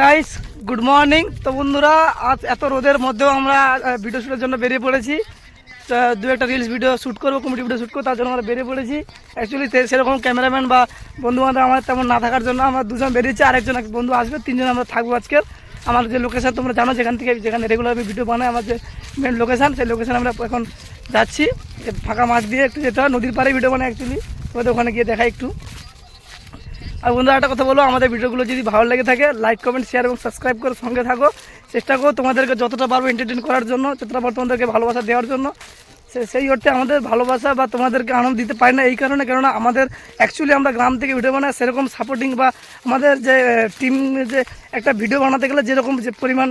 Guys good morning তো বন্ধুরা, আজ এত রোদের মধ্যেও আমরা ভিডিও শ্যুটের জন্য বেরিয়ে পড়েছি। দু একটা রিলস ভিডিও শ্যুট করব কমেডি ভিডিও শ্যুট করব, তার জন্য আমরা বেরিয়ে পড়েছি। অ্যাকচুয়ালি সেরকম ক্যামেরাম্যান বা বন্ধু বান্ধব আমাদের তেমন না থাকার জন্য আমরা দুজন বেরিয়েছি, আরেকজন এক বন্ধু আসবে, তিনজন আমরা থাকব আজকে। আমার যে লোকেশন তোমরা জানো, যেখান থেকে, যেখানে রেগুলার ভিডিও বানাই, আমার যে মেন লোকেশন সেই লোকেশন আমরা এখন যাচ্ছি। ফাঁকা মাছ দিয়ে একটু যেতে হয়, নদীর পাড়ে ভিডিও বানাই অ্যাকচুয়ালি তোমাদের ওখানে গিয়ে দেখাই একটু। আর বন্ধুরা একটা কথা বলো, আমাদের ভিডিওগুলো যদি ভালো লেগে থাকে লাইক কমেন্ট শেয়ার এবং সাবস্ক্রাইব করে সঙ্গে থাকো। চেষ্টা করো তোমাদেরকে যতটা পারব এন্টারটেন করার জন্য, যতটা পারব তোমাদেরকে ভালোবাসা দেওয়ার জন্য। সেই অর্থে আমাদের ভালোবাসা বা তোমাদেরকে আনন্দ দিতে পারি না, এই কারণে কেননা আমাদের অ্যাকচুয়ালি আমরা গ্রাম থেকে ভিডিও বানাই, সেরকম সাপোর্টিং বা আমাদের যে টিম যে একটা ভিডিও বানাতে গেলে যেরকম যে পরিমাণ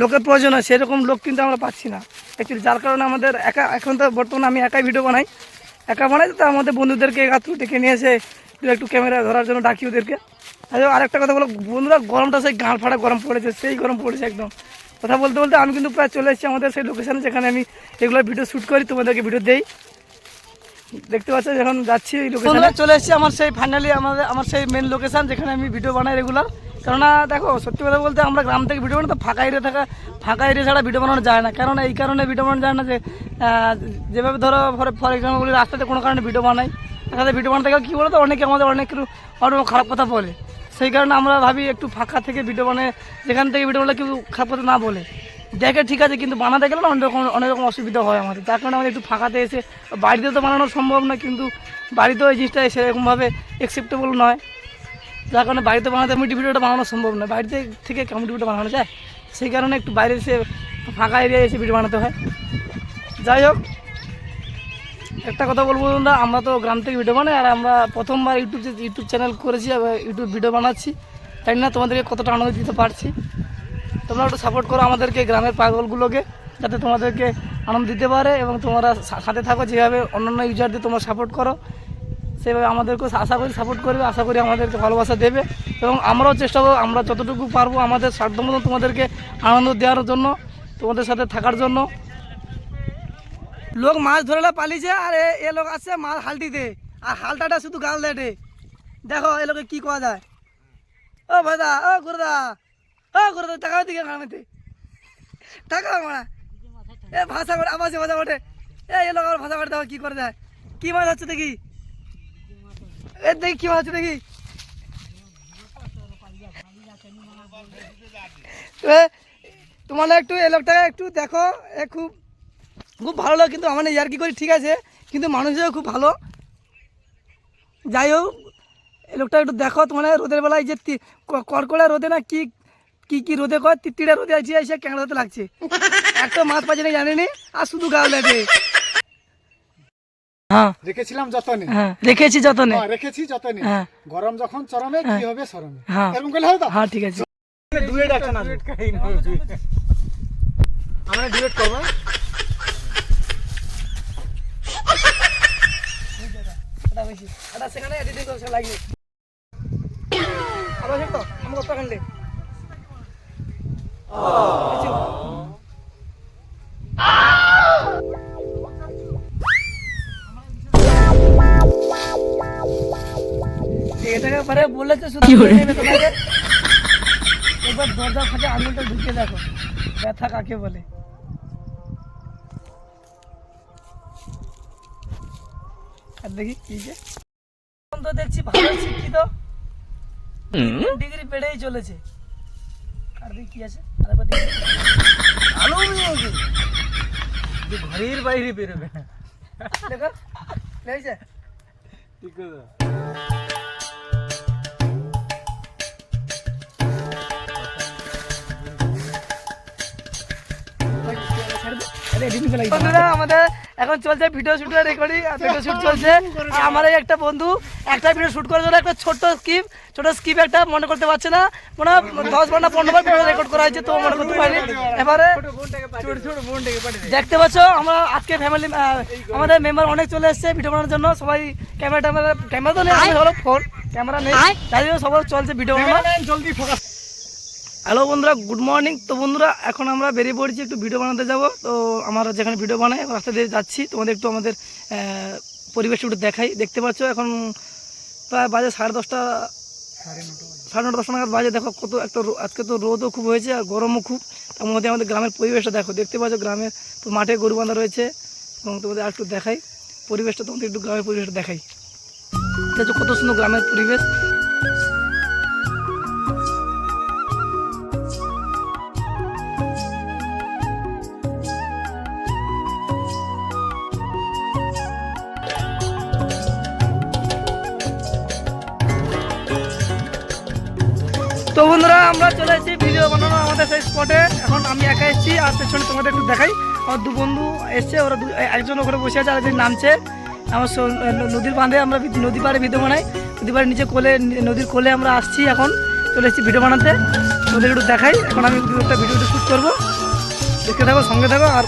লোকের প্রয়োজন হয়, সেরকম লোক কিন্তু আমরা পাচ্ছি না। অ্যাকচুয়ালি যার কারণে আমাদের একা, এখন তো বর্তমানে আমি একাই ভিডিও বানাই। একা বানাই তো আমাদের বন্ধুদেরকে একাত্র ডেকে নিয়ে এসে একটু ক্যামেরা ধরার জন্য ডাকি ওদেরকে। আর আরেকটা কথা বলো, বন্ধুরা, গরমটা সেই গাঁড় ফাটা গরম পড়েছে, সেই গরম পড়েছে একদম। কথা বলতে বলতে আমি কিন্তু প্রায় চলে এসেছি আমাদের সেই লোকেশানে যেখানে আমি এগুলো ভিডিও শ্যুট করি, তোমাদেরকে ভিডিও দেই। দেখতে পাচ্ছ যখন যাচ্ছি এই লোকেশনে চলে এসেছি আমার সেই ফাইনালি আমাদের, আমার সেই মেন লোকেশান যেখানে আমি ভিডিও বানাই রেগুলার কেননা, দেখো, সত্যি কথা বলতে আমরা গ্রাম থেকে ভিডিও বানাই তো ফাঁকা এরিয়া থাকা, ফাঁকা এরিয়া ছাড়া ভিডিও বানানো যায় না। কারণ এই কারণে ভিডিও বানানো যায় না যে যেভাবে ধরো ফর এক্সাম্পল রাস্তাতে কোনো কারণে ভিডিও বানাই। রাস্তাতে ভিডিও বানাতে গেলে কী বলো তো অনেকে আমাদের অনেক অনেক খারাপ কথা বলে। সেই কারণে আমরা ভাবি একটু ফাঁকা থেকে ভিডিও বানায় যেখান থেকে ভিডিও বানালে কেউ খারাপ কথা না বলে। দেখে ঠিক আছে, কিন্তু বানাতে গেলে না অনেক রকম অনেক রকম অসুবিধা হয় আমাদের। তার কারণে আমাদের একটু ফাঁকাতে এসে বাড়িতে তো বানানো সম্ভব না, কিন্তু বাড়িতেও এই জিনিসটা সেরকমভাবে অ্যাকসেপ্টেবল নয়। যার কারণে বাড়িতে বানাতে কমেডি ভিডিওটা বানানো সম্ভব নয় বাড়িতে থেকে কমেডি ভিডিও বানানো যায়। সেই কারণে একটু বাইরে এসে ফাঁকা এরিয়ায় এসে ভিডিও বানাতে হয়। যাই হোক। একটা কথা বলব বন্ধুরা, আমরা তো গ্রাম থেকে ভিডিও বানাই, আর আমরা প্রথমবার ইউটিউব ইউটিউব চ্যানেল করেছি ইউটিউব ভিডিও বানাচ্ছি। তাই না তোমাদেরকে কতটা আনন্দ দিতে পারছি। তোমরা একটু সাপোর্ট করো আমাদেরকে, গ্রামের পাগলগুলোকে, যাতে তোমাদেরকে আনন্দ দিতে পারে এবং তোমরা সাথে থাকো, যেভাবে অন্যান্য ইউজারদের তোমরা সাপোর্ট করো। সেভাবে আমাদেরকেও আশা করি সাপোর্ট করবে, আশা করি আমাদেরকে ভালোবাসা দেবে। এবং আমরাও চেষ্টা করব, আমরা যতটুকু পারব আমাদের সাধ্যমতো তোমাদেরকে আনন্দ দেওয়ার জন্য, তোমাদের সাথে থাকার জন্য। লোক মাছ ধরেলা পালিছে আর এ- লোক আছে মাছ হালটিতে আর হালটাটা শুধু গাল দেটে দেখো, এ লোকে কি করা যায়। ও ভাইদা ও গুরদা ও গুরদা, টাকা দিকে গামেতে টাকা মারা। এ ভাষা করে আবার ভাষা ওঠে এ এ লোক আবার ভাষা করে দেখো কি করে যায়। কি মাছ হচ্ছে দেখি? এ দেখি কি মাছ হচ্ছে দেখি। তোমার একটু, এ লোকটাকে একটু দেখো। এ খুব খুব ভালো লাগে কিন্তু আমার ইয়ার কি করি ঠিক আছে কিন্তু মানুষ হিসেবে খুব ভালো। যাই হোক লোকটা একটু দেখো তোমার রোদের বেলায় যে কড়কড়া রোদে না কি কি কি রোদে কয়? তিতিড়া রোদে আছে এসে ক্যাংড়া হতে লাগছে। একটা মাছ পাচ্ছে না জানেনি? আর শুধু গা লেটে হ্যাঁ। রেখেছিলাম যতনে। হ্যাঁ রেখেছি যতনে। হ্যাঁ, রেখেছি যতনে। হ্যাঁ। গরম যখন চরমে কি হবে সরমে হ্যাঁ। এরকম করলে হবে তো? হ্যাঁ ঠিক আছে। ডুয়েট একটা না। আমরা ডুয়েট করব এটা বেশি এটা সেখানে এডিটিং করছে লাগিয়ে আবার এটাকে পরে বলেছে শুধু দরজা ফাঁকে আঙুলটা ঢুকে দেখো ব্যথা কাকে বলে। আর দেখি কি যে। এখন তো দেখছি ভালো শিক্ষিত। ডিগ্রি বেড়েই চলেছে। আর দেখি কি আছে। আরেকবার দেখি। ভালো মেয়ে যে ঘরের বাইরে বেরোবে। দেখো লেগেছে ঠিক আছে বন্ধুরা আমাদের এখন চলছে video shoot recording video shoot চলছে আর আমার এই একটা বন্ধু একটা ভিডিও শুট করার জন্য একটা ছোট্ট স্কিপ ছোট স্কিপ একটা মনে করতে পারছে না। মনে হয় দশ বার না পনেরো বার ভিডিও রেকর্ড করা হয়েছে তো মনে করতে পারিনি। এবারে দেখতে পাচ্ছ আমরা আজকে ফ্যামিলি আমাদের মেম্বার অনেক চলে এসেছে ভিডিও বানানোর জন্য। সবাই ক্যামেরা ট্যামেরা ক্যামেরা তো নেই হলো ফোন ক্যামেরা নেই। তাই জন্য সবাই চলছে ভিডিও বানানো জলদি ফোকাস হ্যালো বন্ধুরা গুড মর্নিং তো বন্ধুরা, এখন আমরা বেরিয়ে পড়েছি, একটু ভিডিও বানাতে যাব। তো আমরা যেখানে ভিডিও বানাই, রাস্তা দিয়ে যাচ্ছি। তোমাদের একটু আমাদের পরিবেশটা একটু দেখাই। দেখতে পাচ্ছ, এখন প্রায় বাজে সাড়ে দশটা, সাড়ে নটা, দশটা নাগাদ বাজে। দেখো কত একটা আজকে তো রোদও খুব হয়েছে আর গরমও খুব। তার মধ্যে আমাদের গ্রামের পরিবেশটা দেখো। দেখতে পাচ্ছ, গ্রামের তো মাঠে গরু বাঁধা রয়েছে। এবং তোমাদের আর একটু দেখাই। পরিবেশটা তোমাদের একটু গ্রামের পরিবেশটা দেখাই। কত সুন্দর গ্রামের পরিবেশ। তো বন্ধুরা, আমরা চলে এসেছি ভিডিও বানানো আমাদের সেই স্পটে এখন আমি একা এসেছি, আর পেছনে তোমাদের একটু দেখাই। আমার দু বন্ধু এসছে, ওরা একজন ওখানে বসে আছে, আরেকজন নামছে। আমার নদীর বাঁধে আমরা নদী পাড়ে ভিডিও বানাই। নদী পাড়ে নিচে কোলে নদীর কোলে আমরা আসছি এখন। চলে এসেছি ভিডিও বানাতে। তোমাদের একটু দেখাই। এখন আমি একটা ভিডিওটা শ্যুট করব। দেখতে থাকো, সঙ্গে থাকো, আর